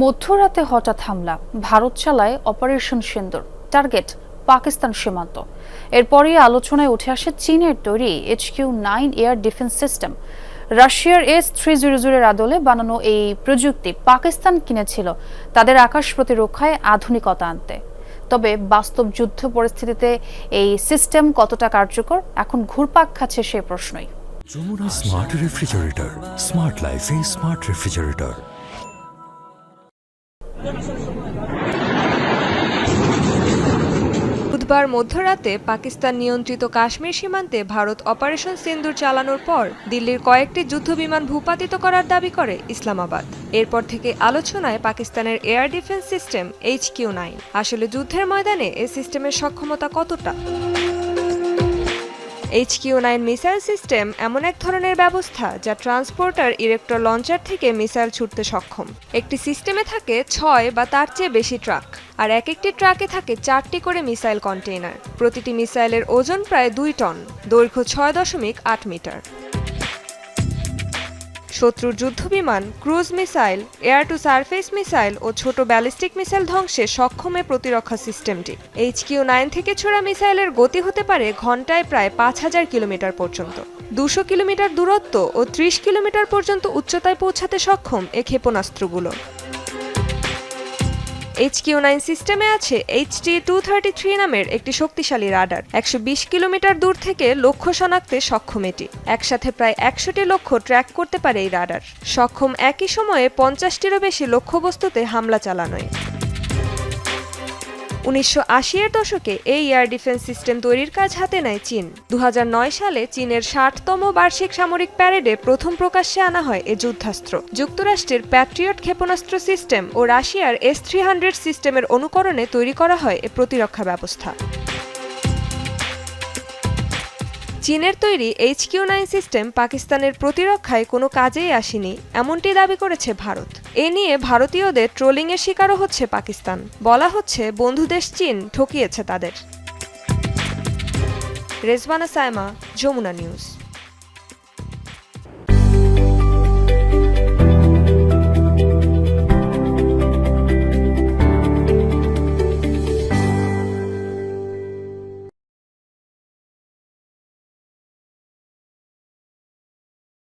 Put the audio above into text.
মধ্যরাতে হঠাৎ হামলা। ভারত চালায় অপারেশন সিন্দুর। টার্গেট, পাকিস্তান সীমান্ত। এরপরই আলোচনায় উঠে আসে চীনের তৈরি HQ nine air defence system. রাশিয়ার এস থ্রি জিরো জিরোর আদলে বানানো এই প্রযুক্তি পাকিস্তান কিনেছিল তাদের আকাশ প্রতিরক্ষায় আধুনিকতা আনতে। তবে বাস্তব যুদ্ধ পরিস্থিতিতে এই সিস্টেম কতটা কার্যকর, এখন ঘুরপাক খাচ্ছে সে প্রশ্নই। Smart refrigerator, smart smart refrigerator. বুধবার মধ্যরাতে পাকিস্তান নিয়ন্ত্রিত কাশ্মীর সীমান্তে ভারত অপারেশন সিন্দুর চালানোর পর দিল্লির কয়েকটি যুদ্ধবিমান ভূপাতিত করার দাবি করে ইসলামাবাদ। এরপর থেকে আলোচনায় পাকিস্তানের air defence system H Q nine. আসলে যুদ্ধের ময়দানে এ সিস্টেমের সক্ষমতা কতটা? H Q nine missile system এমন এক ধরনের ব্যবস্থা যা ট্রান্সপোর্টার ইরেক্টর লঞ্চার থেকে মিসাইল ছুটতে সক্ষম। একটি সিস্টেমে থাকে ছয় বা তার চেয়ে বেশি ট্রাক আর এক একটি ট্রাকে থাকে চারটি করে মিসাইল কন্টেইনার প্রতিটি মিসাইলের ওজন প্রায় দুই টন, দৈর্ঘ্য ছয় দশমিক আট মিটার। শত্রুর যুদ্ধবিমান, cruise missile, air to surface missile ও ছোট ব্যালিস্টিক মিসাইল ধ্বংসে সক্ষমে প্রতিরক্ষা সিস্টেমটি। এইচ কিউ নাইন থেকে ছোড়া মিসাইলের গতি হতে পারে ঘন্টায় প্রায় পাঁচ হাজার কিলোমিটার পর্যন্ত। দুশো কিলোমিটার দূরত্ব ও ত্রিশ কিলোমিটার পর্যন্ত উচ্চতায় পৌঁছাতে সক্ষম এ ক্ষেপণাস্ত্রগুলো। এইচ কিউ নাইন সিস্টেমে আছে এইচটি টু থার্টি থ্রি নামের একটি শক্তিশালী রাডার। একশো বিশ কিলোমিটার দূর থেকে লক্ষ্য শনাক্তে সক্ষম এটি। একসাথে প্রায় একশোটি লক্ষ্য ট্র্যাক করতে পারে এই রাডার। সক্ষম একই সময়ে পঞ্চাশটিরও বেশি লক্ষ্যবস্তুতে হামলা চালানোয়। উনিশশো আশি এর দশকে এই এয়ার ডিফেন্স সিস্টেম তৈরির কাজ হাতে নেয় চীন। দু হাজার নয় সালে চীনের ষাটতম বার্ষিক সামরিক প্যারেডে প্রথম প্রকাশ্যে আনা হয় এ যুদ্ধাস্ত্র। যুক্তরাষ্ট্রের প্যাট্রিয়ট ক্ষেপণাস্ত্র সিস্টেম ও রাশিয়ার এস থ্রি হান্ড্রেড সিস্টেমের অনুকরণে তৈরি করা হয় এ প্রতিরক্ষা ব্যবস্থা। চীনের তৈরি এইচ কিউ নাইন সিস্টেম পাকিস্তানের প্রতিরক্ষায় কোনো কাজেই আসেনি, এমনটি দাবি করেছে ভারত। এ নিয়ে ভারতীয়দের ট্রোলিংয়ের শিকারও হচ্ছে পাকিস্তান। বলা হচ্ছে বন্ধুদেশ চীন ঠকিয়েছে তাদের। রেজবানা সায়মা, যমুনা নিউজ।